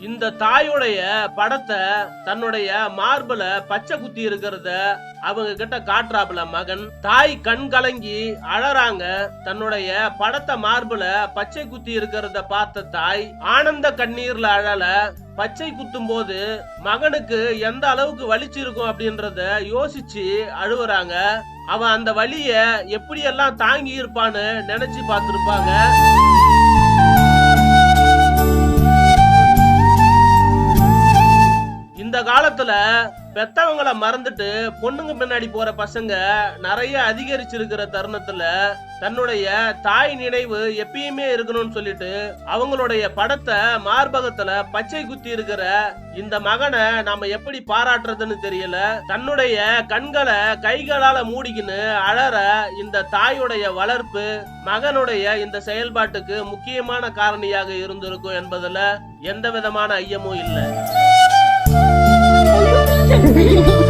இந்த தாயுடைய படத்தை தன்னுடைய மார்புல பச்சை குத்தி இருக்கிறத அவங்க கிட்ட காட்டுறாப்புல மகன். தாய் கண் கலங்கி அழறாங்க. தன்னுடைய படத்தை மார்புல பச்சை குத்தி இருக்கிறத பார்த்த தாய் ஆனந்த கண்ணீர்ல அழல. பச்சை குத்தும் போது மகனுக்கு எந்த அளவுக்கு வலிச்சிருக்கும் அப்படின்றத யோசிச்சு அழுவுறாங்க. அவன் அந்த வழிய எப்படியெல்லாம் தாங்கி இருப்பான்னு நினைச்சு பார்த்துருப்பாங்க. காலத்துல பெத்தவங்கள மறந்துட்டு பொண்ணுங்க பின்னாடி போற பசங்க நிறைய அதிகரிச்சிருக்கிற தருணத்துல தன்னுடைய தாய் நினைவு எப்பயுமே இருக்கணும்னு சொல்லிட்டு அவங்களுடைய படத்தை மார்பகத்துல பச்சை குத்தி இருக்கிற இந்த மகனை நாம எப்படி பாராட்டுறதுன்னு தெரியல. தன்னுடைய கண்களை கைகளால மூடிக்கின்னு அழற இந்த தாயுடைய வளர்ப்பு மகனுடைய இந்த செயல்பாட்டுக்கு முக்கியமான காரணியாக இருந்திருக்கும் என்பதுல எந்த விதமான ஐயமும் இல்லை. Tchau.